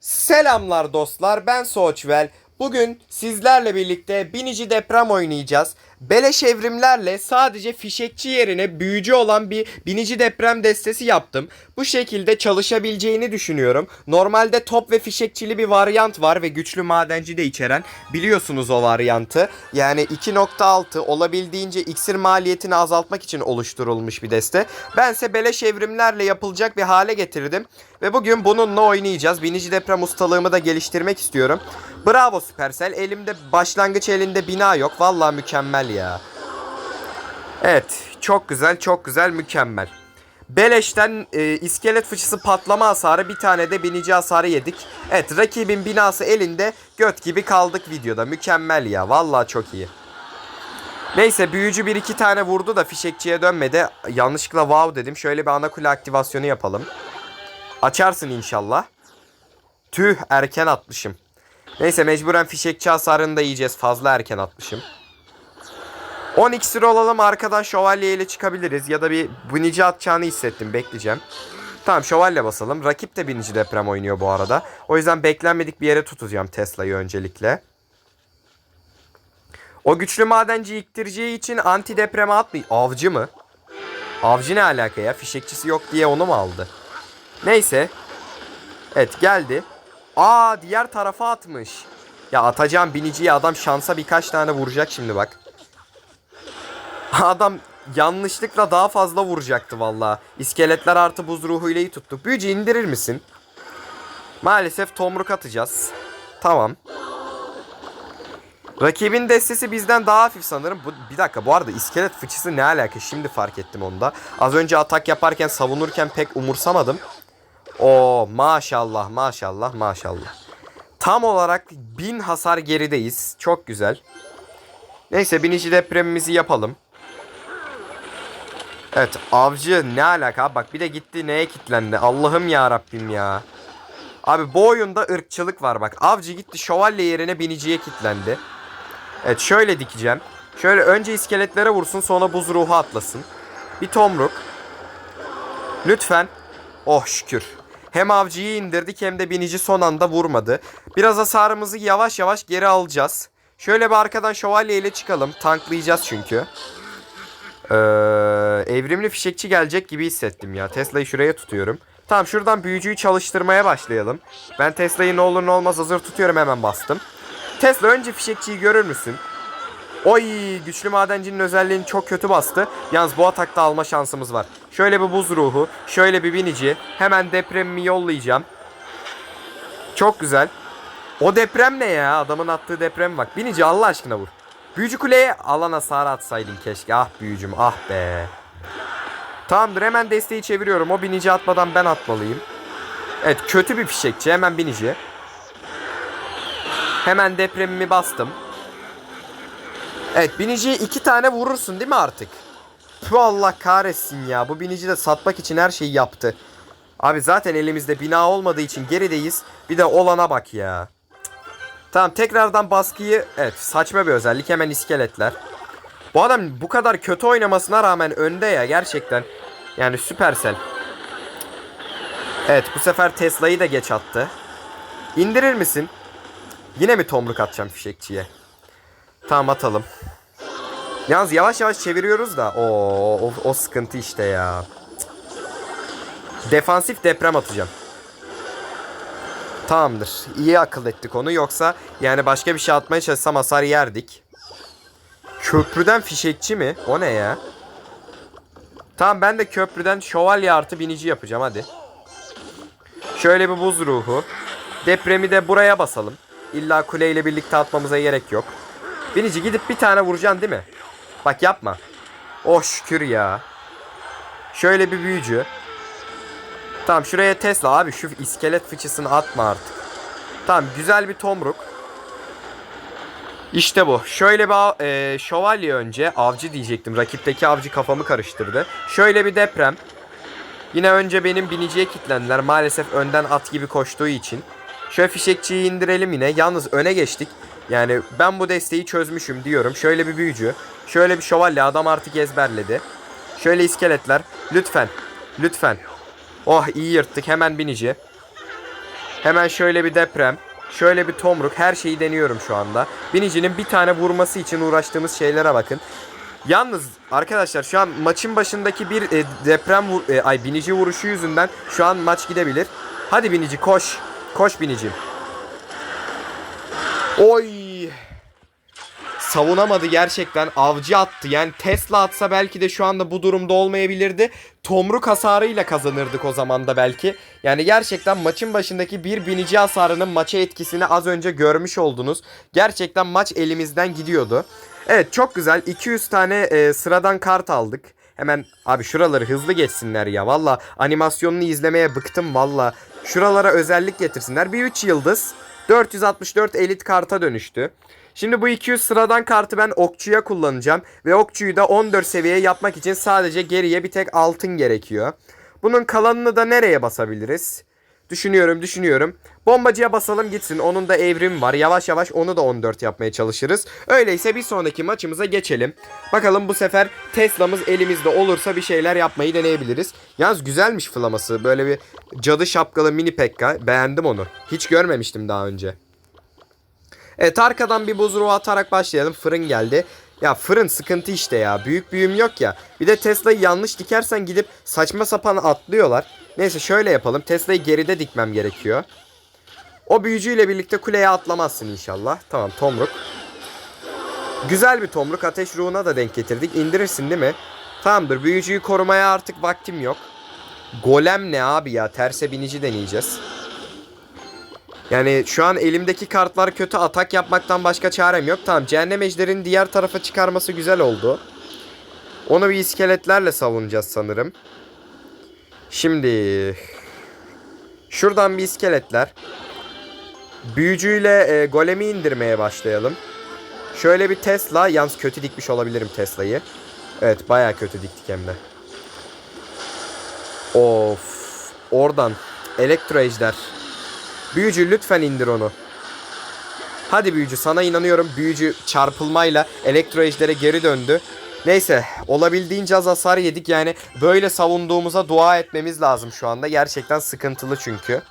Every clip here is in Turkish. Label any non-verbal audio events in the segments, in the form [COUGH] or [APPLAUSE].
Selamlar dostlar ben Soğuçvel. Bugün sizlerle birlikte binici deprem oynayacağız. Beleş evrimlerle sadece fişekçi yerine büyücü olan bir binici deprem destesi yaptım. Bu şekilde çalışabileceğini düşünüyorum. Normalde top ve fişekçili bir varyant var ve güçlü madenci de içeren. Biliyorsunuz o varyantı. Yani 2.6 olabildiğince iksir maliyetini azaltmak için oluşturulmuş bir deste. Bense beleş evrimlerle yapılacak bir hale getirdim. Ve bugün bununla oynayacağız. Binici deprem ustalığımı da geliştirmek istiyorum. Bravo Supercell. Elimde başlangıç elinde bina yok. Vallahi mükemmel ya. Evet. Çok güzel, çok güzel, mükemmel. Beleş'ten e, iskelet fıçısı patlama hasarı bir tane de binici hasarı yedik. Evet rakibin binası elinde göt gibi kaldık videoda. Mükemmel ya. Vallahi çok iyi. Neyse büyücü bir iki tane vurdu da fişekçiye dönmedi. Yanlışlıkla wow dedim. Şöyle bir ana kule aktivasyonu yapalım. Açarsın inşallah. Tüh erken atmışım. Neyse mecburen fişekçi hasarını da yiyeceğiz. Fazla erken atmışım. 10 iksir olalım arkadan şövalye ile çıkabiliriz. Ya da bir binici atacağını hissettim. Bekleyeceğim. Tamam şövalye basalım. Rakip de binici deprem oynuyor bu arada. O yüzden beklenmedik bir yere tutacağım Tesla'yı öncelikle. O güçlü madenci iktireceği için anti depreme atmıyor. Avcı mı? Avcı ne alaka ya? Fişekçisi yok diye onu mu aldı? Neyse. Evet geldi. Aa diğer tarafa atmış. Ya atacağım biniciye adam şansa birkaç tane vuracak şimdi bak. [LAUGHS] Adam yanlışlıkla daha fazla vuracaktı valla. İskeletler artı buz ruhuyla iyi tuttuk. Büyücü indirir misin? Maalesef tomruk atacağız. Tamam. Rakibin destesi bizden daha hafif sanırım. Bu, bir dakika bu arada iskelet fıçısı ne alaka? Şimdi fark ettim onu da. Az önce atak yaparken savunurken pek umursamadım. O maşallah maşallah maşallah. Tam olarak bin hasar gerideyiz. Çok güzel. Neyse binici depremimizi yapalım. Evet avcı ne alaka bak bir de gitti neye kilitlendi Allah'ım ya Rabbim ya. Abi bu oyunda ırkçılık var bak avcı gitti şövalye yerine biniciye kilitlendi. Evet şöyle dikeceğim. Şöyle önce iskeletlere vursun sonra buz ruhu atlasın. Bir tomruk. Lütfen. Oh şükür. Hem avcıyı indirdik hem de binici son anda vurmadı. Biraz hasarımızı yavaş yavaş geri alacağız. Şöyle bir arkadan şövalye ile çıkalım. Tanklayacağız çünkü. Ee, evrimli fişekçi gelecek gibi hissettim ya. Tesla'yı şuraya tutuyorum. Tamam şuradan büyücüyü çalıştırmaya başlayalım. Ben Tesla'yı ne olur ne olmaz hazır tutuyorum hemen bastım. Tesla önce fişekçiyi görür müsün? Oy güçlü madencinin özelliğini çok kötü bastı. Yalnız bu atakta alma şansımız var. Şöyle bir buz ruhu. Şöyle bir binici. Hemen depremimi yollayacağım. Çok güzel. O deprem ne ya? Adamın attığı deprem bak. Binici Allah aşkına vur. Büyücü kuleye alan hasarı atsaydın keşke. Ah büyücüm ah be. Tamamdır hemen desteği çeviriyorum. O binici atmadan ben atmalıyım. Evet kötü bir fişekçi. Hemen binici. Hemen depremimi bastım. Evet biniciye iki tane vurursun değil mi artık? Tüh Allah kahretsin ya. Bu binici de satmak için her şeyi yaptı. Abi zaten elimizde bina olmadığı için gerideyiz. Bir de olana bak ya. Tamam tekrardan baskıyı... Evet saçma bir özellik. Hemen iskeletler. Bu adam bu kadar kötü oynamasına rağmen önde ya gerçekten. Yani süpersel. Evet bu sefer Tesla'yı da geç attı. İndirir misin? Yine mi tomruk atacağım fişekçiye? Tamam atalım. Yalnız yavaş yavaş çeviriyoruz da. Oo, o, o sıkıntı işte ya. Defansif deprem atacağım. Tamamdır. İyi akıl ettik onu. Yoksa yani başka bir şey atmaya çalışsam hasar yerdik. Köprüden fişekçi mi? O ne ya? Tamam ben de köprüden şövalye artı binici yapacağım hadi. Şöyle bir buz ruhu. Depremi de buraya basalım. İlla kuleyle birlikte atmamıza gerek yok. Binici gidip bir tane vuracaksın değil mi? Bak yapma. Oh şükür ya. Şöyle bir büyücü. Tamam şuraya Tesla abi şu iskelet fıçısını atma artık. Tamam güzel bir tomruk. İşte bu. Şöyle bir e, şövalye önce. Avcı diyecektim. Rakipteki avcı kafamı karıştırdı. Şöyle bir deprem. Yine önce benim biniciye kilitlendiler. Maalesef önden at gibi koştuğu için. Şöyle fişekçiyi indirelim yine. Yalnız öne geçtik. Yani ben bu desteği çözmüşüm diyorum. Şöyle bir büyücü. Şöyle bir şövalye. Adam artık ezberledi. Şöyle iskeletler. Lütfen. Lütfen. Oh iyi yırttık. Hemen binici. Hemen şöyle bir deprem. Şöyle bir tomruk. Her şeyi deniyorum şu anda. Binicinin bir tane vurması için uğraştığımız şeylere bakın. Yalnız arkadaşlar şu an maçın başındaki bir e, deprem vur- e, ay binici vuruşu yüzünden şu an maç gidebilir. Hadi binici koş. Koş binicim. Oy. Savunamadı gerçekten. Avcı attı. Yani Tesla atsa belki de şu anda bu durumda olmayabilirdi. Tomruk hasarıyla kazanırdık o zaman da belki. Yani gerçekten maçın başındaki bir binici hasarının maça etkisini az önce görmüş oldunuz. Gerçekten maç elimizden gidiyordu. Evet çok güzel. 200 tane e, sıradan kart aldık. Hemen abi şuraları hızlı geçsinler ya. Valla animasyonunu izlemeye bıktım valla. Şuralara özellik getirsinler. Bir 3 yıldız. 464 elit karta dönüştü. Şimdi bu 200 sıradan kartı ben okçuya kullanacağım. Ve okçuyu da 14 seviyeye yapmak için sadece geriye bir tek altın gerekiyor. Bunun kalanını da nereye basabiliriz? Düşünüyorum düşünüyorum. Bombacıya basalım gitsin. Onun da evrim var. Yavaş yavaş onu da 14 yapmaya çalışırız. Öyleyse bir sonraki maçımıza geçelim. Bakalım bu sefer Tesla'mız elimizde olursa bir şeyler yapmayı deneyebiliriz. Yalnız güzelmiş flaması. Böyle bir cadı şapkalı mini pekka. Beğendim onu. Hiç görmemiştim daha önce. Evet arkadan bir buzruğu atarak başlayalım. Fırın geldi. Ya fırın sıkıntı işte ya. Büyük büyüm yok ya. Bir de Tesla'yı yanlış dikersen gidip saçma sapan atlıyorlar. Neyse şöyle yapalım. Tesla'yı geride dikmem gerekiyor. O büyücüyle birlikte kuleye atlamazsın inşallah. Tamam tomruk. Güzel bir tomruk. Ateş ruhuna da denk getirdik. İndirirsin değil mi? Tamamdır. Büyücüyü korumaya artık vaktim yok. Golem ne abi ya? Terse binici deneyeceğiz. Yani şu an elimdeki kartlar kötü atak yapmaktan başka çarem yok. Tamam cehennem ejderini diğer tarafa çıkarması güzel oldu. Onu bir iskeletlerle savunacağız sanırım. Şimdi şuradan bir iskeletler. Büyücüyle e, golemi indirmeye başlayalım. Şöyle bir Tesla. Yalnız kötü dikmiş olabilirim Tesla'yı. Evet baya kötü diktik hem de. Of. Oradan. Elektro ejder. Büyücü lütfen indir onu. Hadi büyücü sana inanıyorum. Büyücü çarpılmayla elektro ejdere geri döndü. Neyse olabildiğince az hasar yedik yani böyle savunduğumuza dua etmemiz lazım şu anda. Gerçekten sıkıntılı çünkü.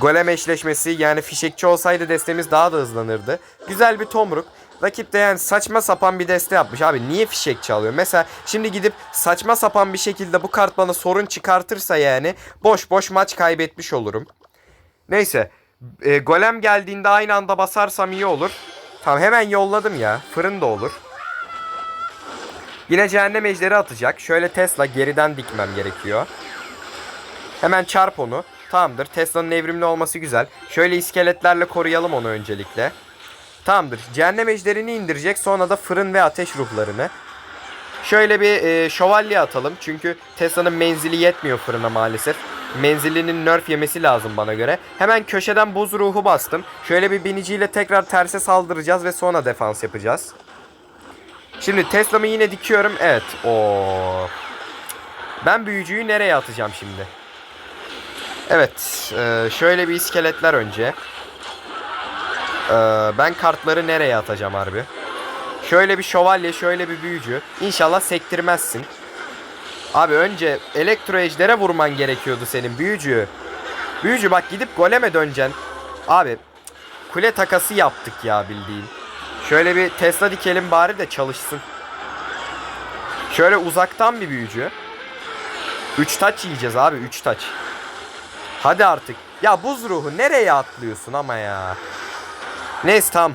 Golem eşleşmesi yani fişekçi olsaydı destemiz daha da hızlanırdı. Güzel bir tomruk. Rakip de yani saçma sapan bir deste yapmış. Abi niye fişekçi alıyor? Mesela şimdi gidip saçma sapan bir şekilde bu kart bana sorun çıkartırsa yani boş boş maç kaybetmiş olurum. Neyse. E, golem geldiğinde aynı anda basarsam iyi olur. Tamam hemen yolladım ya. Fırın da olur. Yine cehennem ejderi atacak. Şöyle Tesla geriden dikmem gerekiyor. Hemen çarp onu. Tamamdır. Tesla'nın evrimli olması güzel. Şöyle iskeletlerle koruyalım onu öncelikle. Tamamdır. Cehennem ejderini indirecek. Sonra da fırın ve ateş ruhlarını. Şöyle bir e, şövalye atalım. Çünkü Tesla'nın menzili yetmiyor fırına maalesef. Menzilinin nerf yemesi lazım bana göre. Hemen köşeden buz ruhu bastım. Şöyle bir biniciyle tekrar terse saldıracağız ve sonra defans yapacağız. Şimdi Tesla'mı yine dikiyorum. Evet. O. Ben büyücüyü nereye atacağım şimdi? Evet. e, şöyle bir iskeletler önce. E, ben kartları nereye atacağım harbi? Şöyle bir şövalye, şöyle bir büyücü. İnşallah sektirmezsin. Abi önce elektro ejdere vurman gerekiyordu senin büyücü. Büyücü bak gidip goleme döneceksin. Abi kule takası yaptık ya bildiğin. Şöyle bir Tesla dikelim bari de çalışsın. Şöyle uzaktan bir büyücü. 3 taç yiyeceğiz abi 3 taç. Hadi artık. Ya buz ruhu nereye atlıyorsun ama ya. Neyse tamam.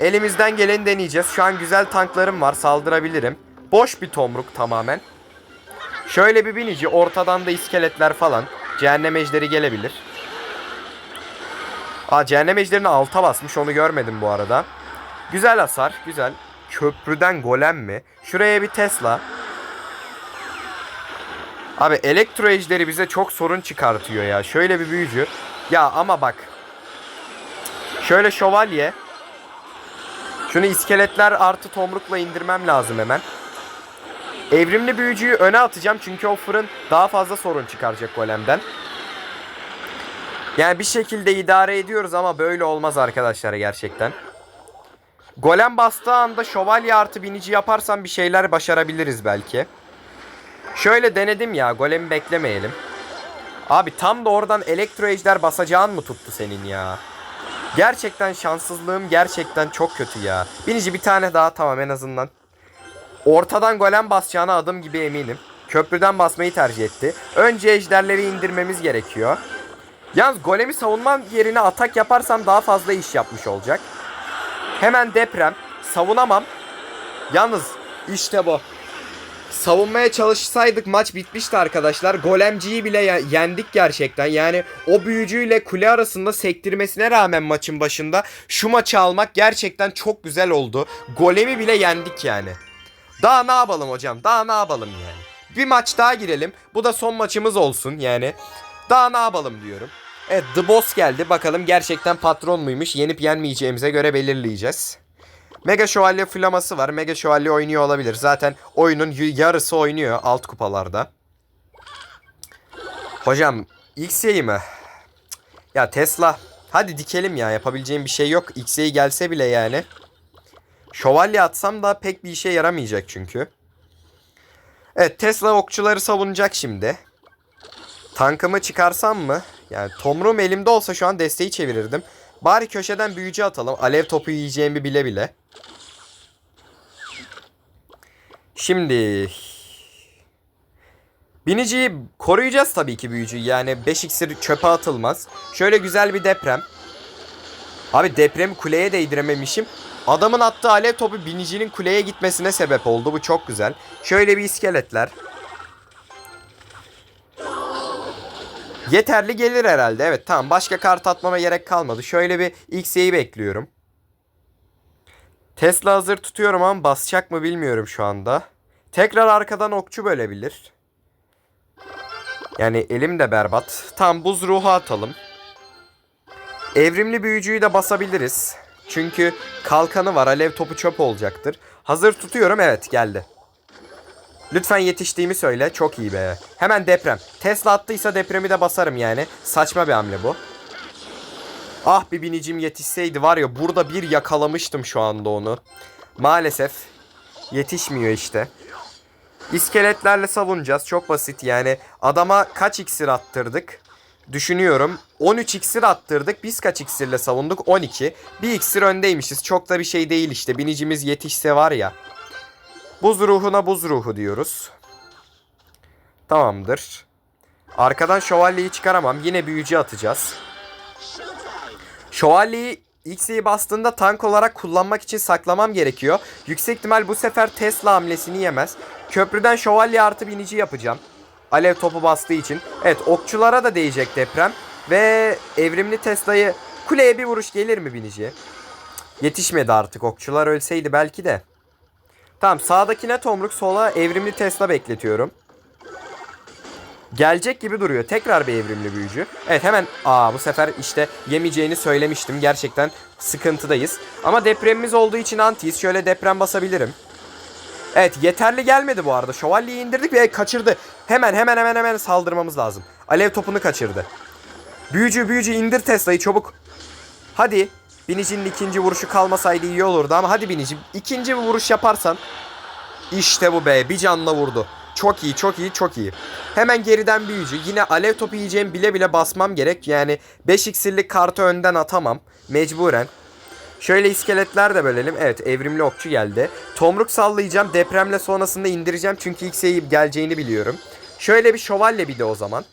Elimizden geleni deneyeceğiz. Şu an güzel tanklarım var. Saldırabilirim. Boş bir tomruk tamamen. Şöyle bir binici. Ortadan da iskeletler falan. Cehennem ejderi gelebilir. Aa cehennem ejderini alta basmış. Onu görmedim bu arada. Güzel hasar. Güzel. Köprüden golem mi? Şuraya bir Tesla. Abi elektro ejderi bize çok sorun çıkartıyor ya. Şöyle bir büyücü. Ya ama bak. Şöyle şövalye. Şunu iskeletler artı tomrukla indirmem lazım hemen. Evrimli büyücüyü öne atacağım çünkü o fırın daha fazla sorun çıkaracak golemden. Yani bir şekilde idare ediyoruz ama böyle olmaz arkadaşlar gerçekten. Golem bastığı anda şövalye artı binici yaparsam bir şeyler başarabiliriz belki. Şöyle denedim ya golemi beklemeyelim. Abi tam da oradan elektro ejder basacağın mı tuttu senin ya? Gerçekten şanssızlığım gerçekten çok kötü ya. Binici bir tane daha tamam en azından. Ortadan golem basacağına adım gibi eminim. Köprüden basmayı tercih etti. Önce ejderleri indirmemiz gerekiyor. Yalnız golemi savunmam yerine atak yaparsam daha fazla iş yapmış olacak. Hemen deprem. Savunamam. Yalnız işte bu. Savunmaya çalışsaydık maç bitmişti arkadaşlar. Golemciyi bile ye- yendik gerçekten. Yani o büyücüyle kule arasında sektirmesine rağmen maçın başında şu maçı almak gerçekten çok güzel oldu. Golemi bile yendik yani. Daha ne yapalım hocam? Daha ne yapalım yani? Bir maç daha girelim. Bu da son maçımız olsun yani. Daha ne yapalım diyorum. Evet The Boss geldi. Bakalım gerçekten patron muymuş? Yenip yenmeyeceğimize göre belirleyeceğiz. Mega Şövalye flaması var. Mega Şövalye oynuyor olabilir. Zaten oyunun yarısı oynuyor alt kupalarda. Hocam XY mi? Ya Tesla. Hadi dikelim ya. Yapabileceğim bir şey yok. XY gelse bile yani. Şövalye atsam da pek bir işe yaramayacak çünkü. Evet Tesla okçuları savunacak şimdi. Tankımı çıkarsam mı? Yani tomrum elimde olsa şu an desteği çevirirdim. Bari köşeden büyücü atalım. Alev topu yiyeceğimi bile bile. Şimdi... Biniciyi koruyacağız tabii ki büyücüyü. Yani 5 iksir çöpe atılmaz. Şöyle güzel bir deprem. Abi depremi kuleye değdirememişim. Adamın attığı alev topu binicinin kuleye gitmesine sebep oldu. Bu çok güzel. Şöyle bir iskeletler. Yeterli gelir herhalde. Evet tamam başka kart atmama gerek kalmadı. Şöyle bir XY'yi bekliyorum. Tesla hazır tutuyorum ama basacak mı bilmiyorum şu anda. Tekrar arkadan okçu bölebilir. Yani elim de berbat. Tam buz ruhu atalım. Evrimli büyücüyü de basabiliriz. Çünkü kalkanı var. Alev topu çöp olacaktır. Hazır tutuyorum. Evet geldi. Lütfen yetiştiğimi söyle. Çok iyi be. Hemen deprem. Tesla attıysa depremi de basarım yani. Saçma bir hamle bu. Ah bir binicim yetişseydi var ya burada bir yakalamıştım şu anda onu. Maalesef yetişmiyor işte. İskeletlerle savunacağız. Çok basit yani. Adama kaç iksir attırdık? Düşünüyorum. 13 iksir attırdık. Biz kaç iksirle savunduk? 12. Bir iksir öndeymişiz. Çok da bir şey değil işte. Binicimiz yetişse var ya. Buz ruhuna buz ruhu diyoruz. Tamamdır. Arkadan şövalyeyi çıkaramam. Yine büyücü atacağız. Şövalyeyi X'yi bastığında tank olarak kullanmak için saklamam gerekiyor. Yüksek ihtimal bu sefer Tesla hamlesini yemez. Köprüden şövalye artı binici yapacağım. Alev topu bastığı için. Evet okçulara da değecek deprem. Ve evrimli Tesla'yı kuleye bir vuruş gelir mi binici? Cık, Yetişmedi artık okçular ölseydi belki de. Tamam sağdakine tomruk sola evrimli Tesla bekletiyorum. Gelecek gibi duruyor. Tekrar bir evrimli büyücü. Evet hemen aa bu sefer işte yemeyeceğini söylemiştim. Gerçekten sıkıntıdayız. Ama depremimiz olduğu için antiyiz. Şöyle deprem basabilirim. Evet yeterli gelmedi bu arada. Şövalyeyi indirdik ve kaçırdı. Hemen hemen hemen hemen saldırmamız lazım. Alev topunu kaçırdı. Büyücü büyücü indir Tesla'yı çabuk. Hadi. Binicinin ikinci vuruşu kalmasaydı iyi olurdu ama hadi Binici. ikinci bir vuruş yaparsan. İşte bu be bir canla vurdu. Çok iyi çok iyi çok iyi. Hemen geriden büyücü. Yine alev topu yiyeceğim bile bile basmam gerek. Yani 5 iksirlik kartı önden atamam. Mecburen. Şöyle iskeletler de bölelim. Evet evrimli okçu geldi. Tomruk sallayacağım. Depremle sonrasında indireceğim. Çünkü X'e geleceğini biliyorum. Şöyle bir şövalye bir de o zaman.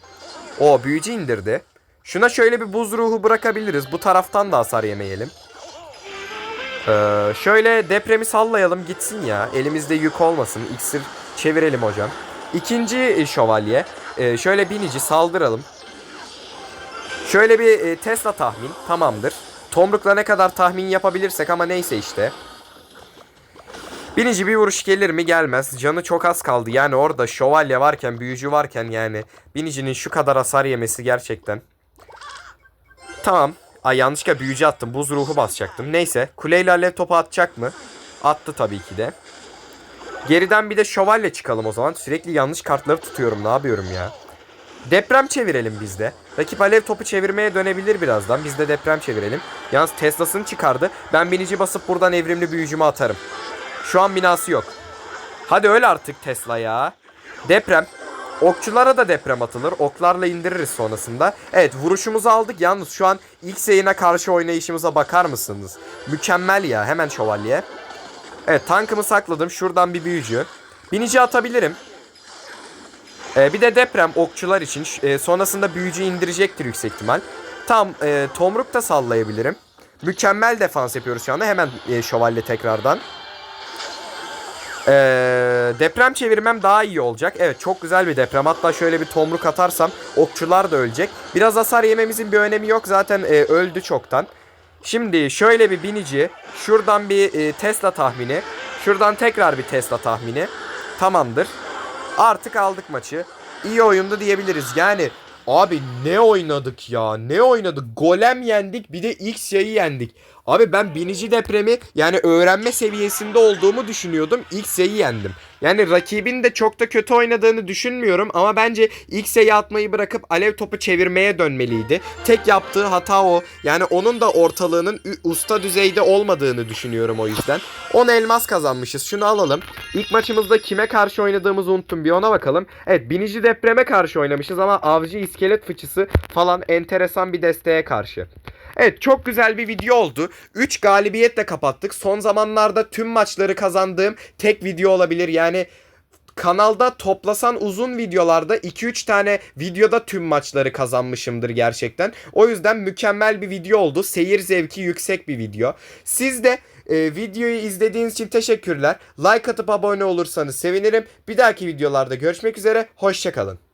O büyücü indirdi. Şuna şöyle bir buz ruhu bırakabiliriz. Bu taraftan da hasar yemeyelim. Ee, şöyle depremi sallayalım gitsin ya. Elimizde yük olmasın. İksir çevirelim hocam. İkinci e, şövalye. Ee, şöyle binici saldıralım. Şöyle bir e, Tesla tahmin. Tamamdır. Tomrukla ne kadar tahmin yapabilirsek ama neyse işte. Binici bir vuruş gelir mi gelmez. Canı çok az kaldı. Yani orada şövalye varken, büyücü varken yani binicinin şu kadar hasar yemesi gerçekten. Tamam. Ay yanlışlıkla büyücü attım. Buz ruhu basacaktım. Neyse. Kuleyle alev topu atacak mı? Attı tabii ki de. Geriden bir de şövalye çıkalım o zaman. Sürekli yanlış kartları tutuyorum. Ne yapıyorum ya? Deprem çevirelim biz de. Rakip alev topu çevirmeye dönebilir birazdan. Biz de deprem çevirelim. Yalnız Tesla'sını çıkardı. Ben binici basıp buradan evrimli büyücümü atarım. Şu an binası yok. Hadi öl artık Tesla ya. Deprem. Okçulara da deprem atılır. Oklarla indiririz sonrasında. Evet vuruşumuzu aldık. Yalnız şu an ilk yayına karşı oynayışımıza bakar mısınız? Mükemmel ya. Hemen şövalye. Evet tankımı sakladım. Şuradan bir büyücü. Binici atabilirim. Ee, bir de deprem okçular için. Ş- e, sonrasında büyücü indirecektir yüksek ihtimal. Tam e, tomruk da sallayabilirim. Mükemmel defans yapıyoruz şu anda. Hemen e, şövalye tekrardan. Ee, deprem çevirmem daha iyi olacak. Evet çok güzel bir deprem. Hatta şöyle bir tomruk atarsam okçular da ölecek. Biraz hasar yememizin bir önemi yok. Zaten e, öldü çoktan. Şimdi şöyle bir binici. Şuradan bir e, Tesla tahmini. Şuradan tekrar bir Tesla tahmini. Tamamdır. Artık aldık maçı. İyi oyundu diyebiliriz. Yani abi ne oynadık ya? Ne oynadık? Golem yendik bir de X yayı yendik. Abi ben binici depremi yani öğrenme seviyesinde olduğumu düşünüyordum. X yayı yendim. Yani rakibin de çok da kötü oynadığını düşünmüyorum ama bence X yayı atmayı bırakıp alev topu çevirmeye dönmeliydi. Tek yaptığı hata o. Yani onun da ortalığının usta düzeyde olmadığını düşünüyorum o yüzden. 10 elmas kazanmışız. Şunu alalım. İlk maçımızda kime karşı oynadığımızı unuttum. Bir ona bakalım. Evet binici depreme karşı oynamışız ama avcı iskelet fıçısı falan enteresan bir desteğe karşı. Evet çok güzel bir video oldu. 3 galibiyetle kapattık. Son zamanlarda tüm maçları kazandığım tek video olabilir. Yani kanalda toplasan uzun videolarda 2-3 tane videoda tüm maçları kazanmışımdır gerçekten. O yüzden mükemmel bir video oldu. Seyir zevki yüksek bir video. Siz de e, videoyu izlediğiniz için teşekkürler. Like atıp abone olursanız sevinirim. Bir dahaki videolarda görüşmek üzere. Hoşçakalın.